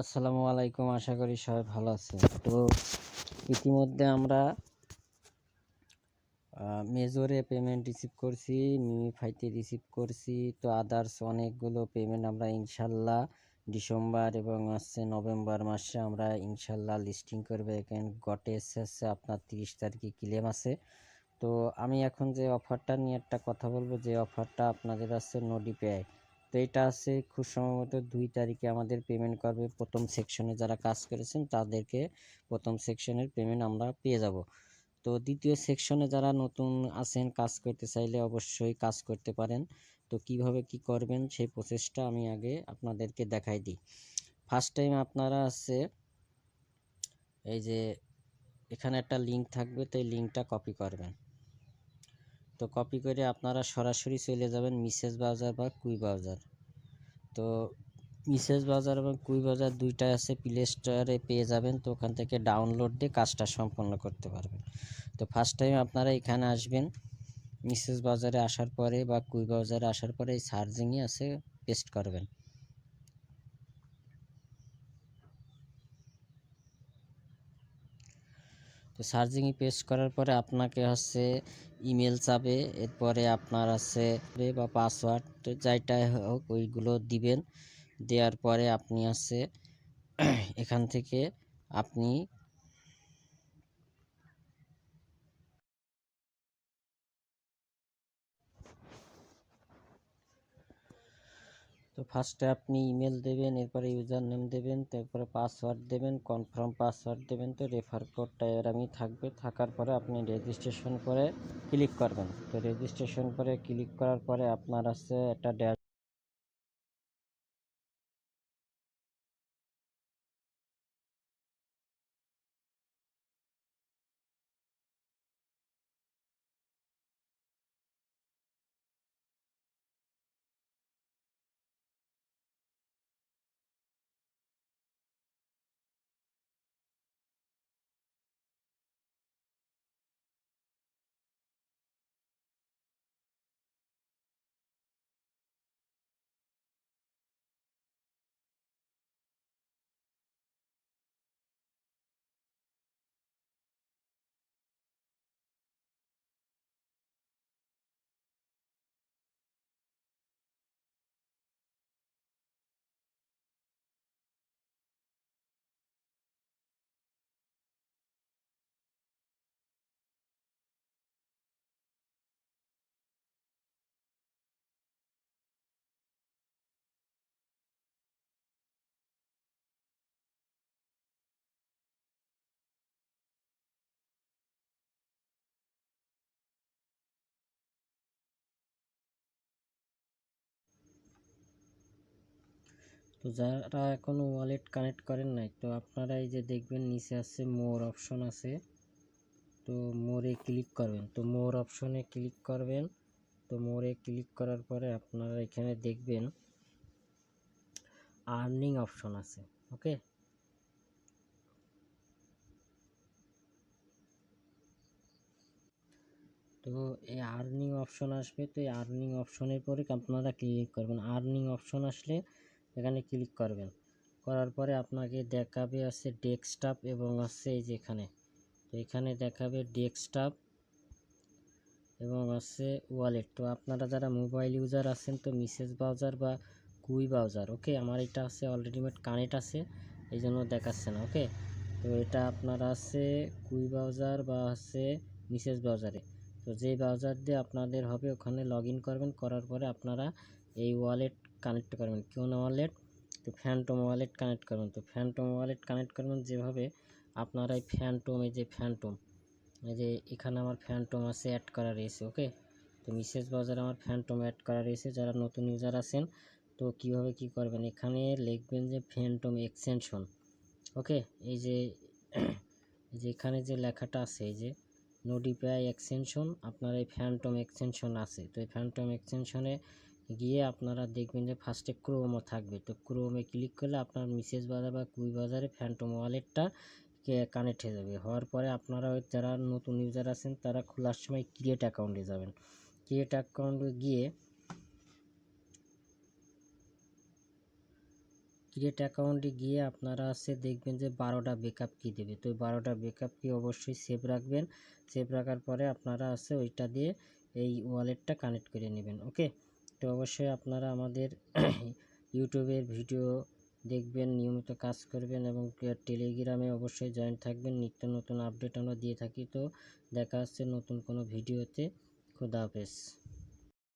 আসসালামু আলাইকুম, আশা করি সবাই ভালো আছেন। তো ইতিমধ্যে আমরা মেজরে পেমেন্ট রিসিভ করছি মিমিফাইতে রিসিভ করছি। তো আদার্স অনেকগুলো পেমেন্ট আমরা ইনশাল্লাহ ডিসেম্বর এবং আসছে নভেম্বর মাসে আমরা ইনশাল্লাহ লিস্টিং করবে। এখানে গটে এসেছে, আপনার তিরিশ তারিখে ক্লেম আছে। তো আমি এখন যে অফারটা নিয়ে একটা কথা বলব, যে অফারটা আপনাদের আছে নোডিপেআই তো এটা আছে খুব সম্ভবত দুই তারিখে আমাদের পেমেন্ট করবে। প্রথম সেকশনে যারা কাজ করেছেন, তাদেরকে প্রথম সেকশনের পেমেন্ট আমরা পেয়ে যাব। তো দ্বিতীয় সেকশনে যারা নতুন আছেন, কাজ করতে চাইলে অবশ্যই কাজ করতে পারেন। তো কীভাবে কি করবেন, সেই প্রসেসটা আমি আগে আপনাদেরকে দেখাই দিই। ফার্স্ট টাইম আপনারা আছে, এই যে এখানে একটা লিঙ্ক থাকবে, তো এই লিঙ্কটা কপি করবেন। তো কপি করে আপনারা সরাসরি চলে যাবেন মিসেস বাজার বা কুই ব্রাউজার তো মিসেস বাজার এবং কুই ব্রাউজার দুইটাই আছে প্লে স্টোরে পেয়ে যাবেন। তো ওখান থেকে ডাউনলোড দিয়ে কাজটা সম্পন্ন করতে পারবেন। তো ফার্স্ট টাইম আপনারা এখানে আসবেন, মিসেস বাজারে আসার পরে বা কুই বাজারে আসার পরে এই সার্জিংয়ে আছে পেস্ট করবেন। তো সার্জিংয়ে পেস্ট করার পরে আপনাকে হচ্ছে ইমেল চাবে, এরপরে আপনার আছে বা পাসওয়ার্ড যাইটাই হোক ওইগুলো দিবেন। দেওয়ার পরে আপনি আছে এখান থেকে আপনি তো ফার্স্টে আপনি ইমেল দেবেন, এরপরে ইউজার নেম দেবেন, তারপরে পাসওয়ার্ড দেবেন কনফার্ম পাসওয়ার্ড দেবেন, তো রেফার কোডটা এরমই থাকবে। থাকার পরে আপনি রেজিস্ট্রেশন করে ক্লিক করবেন। তো রেজিস্ট্রেশন করে ক্লিক করার পরে আপনার আছে একটা ড্যাশ তো যারা এখনও ওয়ালেট কানেক্ট করেন নাই, তো আপনারা এই যে দেখবেন নিচে আছে মোর অপশন আছে। তো মোরে ক্লিক করবেন। তো মোর অপশনে ক্লিক করবেন। তো মোরে ক্লিক করার পরে আপনারা এখানে দেখবেন আর্নিং অপশন আছে ওকে তো এই আর্নিং অপশন আসবে, তো এই আর্নিং অপশনের পরে আপনারা ক্লিক করবেন। আর্নিং অপশন আসলে এখানে ক্লিক করবেন। করার পরে আপনাকে দেখাবে আছে ডেস্কটপ এবং আছে এই যে এখানে। তো এখানে দেখাবে ডেস্কটপ এবং আছে ওয়ালেট তো আপনারা যারা মোবাইল ইউজার আছেন, তো মিসেস ব্রাউজার বা কুই ব্রাউজার ওকে আমার এটা আছে অলরেডিমেট কানেক্ট আছে এই জন্য দেখাচ্ছে না ওকে তো এটা আপনার আছে কুই ব্রাউজার বা আছে মিসেস ব্রাউজারে তো যে ব্রাউজার দিয়ে আপনাদের হবে, ওখানে লগ করবেন, করার পরে আপনারা এই ওয়ালেট কানেক্ট করবেন। কোন ওয়ালেট তো ফ্যান্টম ওয়ালেট কানেক্ট করবেন। তো ফ্যান্টম ওয়ালেট কানেক্ট করবেন যেভাবে আপনারা এই ফ্যান্টম এই যে ফ্যান্টম এই যে এখানে আমার ফ্যান্টম আছে অ্যাড করা রয়েছে ওকে তো মিসেস বাজারে আমার ফ্যান্টম অ্যাড করা রয়েছে যারা নতুন ইউজার আছেন, তো কীভাবে কি করবেন? এখানে লিখবেন যে ফ্যান্টম এক্সটেনশন ওকে এই যে এই যে এখানে যে লেখাটা আছে, এই যে নোডিফাই এক্সটেনশন আপনার এই ফ্যান্টম এক্সটেনশন আছে। তো এই ফ্যান্টম এক্সটেনশনে গিয়ে আপনারা দেখবেন যে ফার্স্টে ক্রোমও থাকবে। তো ক্রোমে ক্লিক করলে আপনার মিসেস বাজার বা কুই বাজারে ফ্যান্টম ওয়ালেটটা কানেক্ট হয়ে যাবে। হওয়ার পরে আপনারা যারা নতুন ইউজার আছেন, তারা খোলার সময় ক্রিয়েট অ্যাকাউন্টে যাবেন। ক্রিয়েট অ্যাকাউন্টে গিয়ে ক্রিয়েট অ্যাকাউন্টে গিয়ে আপনারা আছে দেখবেন যে বারোটা বেকআপ কি দেবে। তো ওই বারোটা বেকআপ কি অবশ্যই সেভ রাখবেন। সেভ রাখার পরে আপনারা আছে ওইটা দিয়ে এই ওয়ালেটটা কানেক্ট করে নেবেন। ওকে তো অবশ্যই আপনারা আমাদের ইউটিউবের ভিডিও দেখবেন, নিয়মিত কাজ করবেন এবং টেলিগ্রামে অবশ্যই জয়েন থাকবেন। নিত্য নতুন আপডেট আমরা দিয়ে থাকি। তো দেখা হচ্ছে নতুন কোনো ভিডিওতে। খুদা হাফেজ।